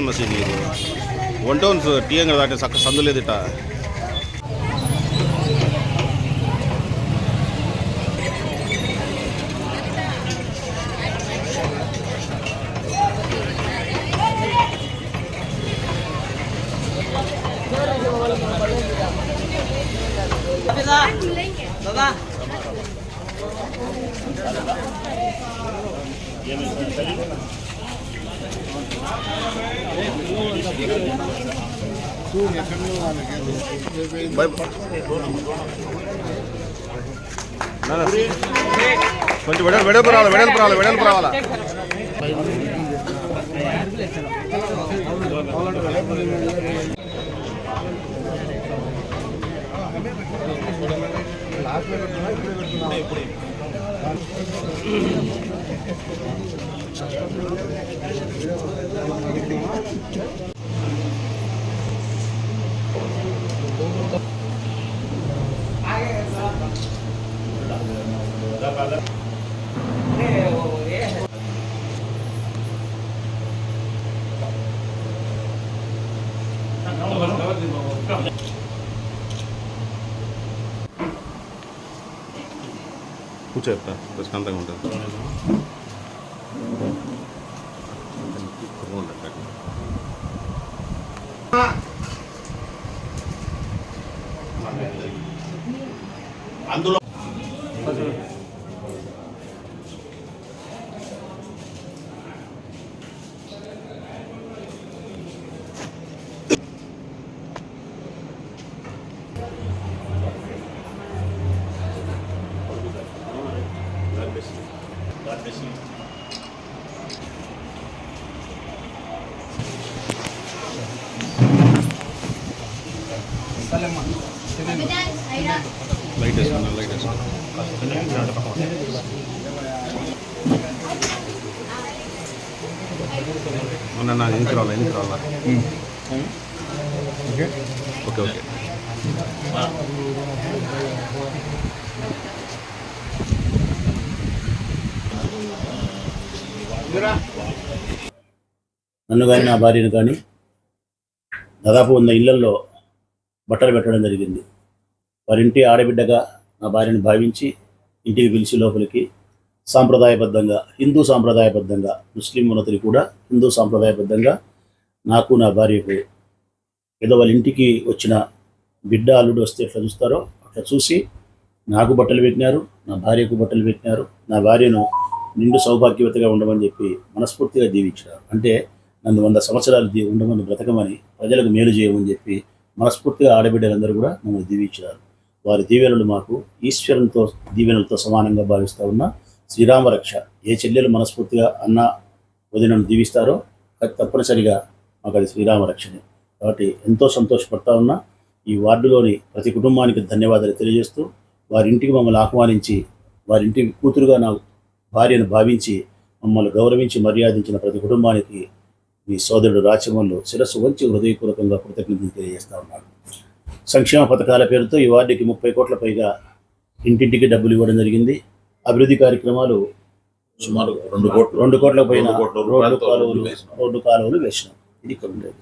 మసీదు ఇది one town tea అంగడి దాటి చక్క సందు లేదుట ఏమి కొంచెం వెడల్ వెడల్పు రావాలి వెడల్పు రావాలి వెడల్పు రావాలా కూర్చో చెప్తా ప్రశాంతంగా ఉంటుంది అందులో లైట్ వేసుకున్నా లైట్ వేసుకున్నా. మొన్న నా ఎనికి రావాలా ఎనికి రావాలా ఓకే ఓకే ఓకే. నన్ను కానీ నా భార్యను కానీ దాదాపు వంద ఇళ్ళల్లో బట్టలు పెట్టడం జరిగింది. వారింటి ఆడబిడ్డగా నా భార్యను భావించి ఇంటికి పిలిచి లోపలికి సాంప్రదాయబద్ధంగా హిందూ సాంప్రదాయబద్ధంగా ముస్లిం ఉన్నతులు కూడా హిందూ సాంప్రదాయబద్ధంగా నాకు నా భార్యకు ఏదో వాళ్ళ ఇంటికి వచ్చిన బిడ్డ అల్లుడు వస్తే ఎట్లా చూస్తారో అట్లా చూసి నాకు బట్టలు పెట్టినారు నా భార్యకు బట్టలు పెట్టినారు నా భార్యను నిండు సౌభాగ్యవతగా ఉండమని చెప్పి మనస్ఫూర్తిగా దీవించినారు. అంటే నన్ను వంద సంవత్సరాలు ఉండమని బ్రతకమని ప్రజలకు మేలు చేయమని చెప్పి మనస్ఫూర్తిగా ఆడబిడ్డలందరూ కూడా మమ్మల్ని దీవించినారు. వారి దీవెనలు మాకు ఈశ్వరునితో దీవెనలతో సమానంగా భావిస్తూ ఉన్న శ్రీరామ రక్ష ఏ చెల్లెలు మనస్ఫూర్తిగా అన్న వదినను దీవిస్తారో తప్పనిసరిగా మాకు అది శ్రీరామ రక్షనే. కాబట్టి ఎంతో సంతోషపడతా ఉన్నా ఈ వార్డులోని ప్రతి కుటుంబానికి ధన్యవాదాలు తెలియజేస్తూ వారి ఇంటికి మమ్మల్ని ఆహ్వానించి వారి కూతురుగా నా భార్యను భావించి మమ్మల్ని గౌరవించి మర్యాదించిన ప్రతి కుటుంబానికి మీ సోదరుడు రాచమల్లు శిరస్సు వంచి హృదయపూర్వకంగా కృతజ్ఞతలు తెలియజేస్తా ఉన్నాను సంక్షేమ పథకాల పేరుతో ఈ వార్డుకి ముప్పై కోట్ల పైగా ఇంటింటికి డబ్బులు ఇవ్వడం జరిగింది. అభివృద్ధి కార్యక్రమాలు సుమారు రెండు కోట్లు. రెండు కోట్ల పైన రోడ్డు కాలువలు వేసినాం. రోడ్డు కాలువలు వేసినాం. ఇది ఉండేది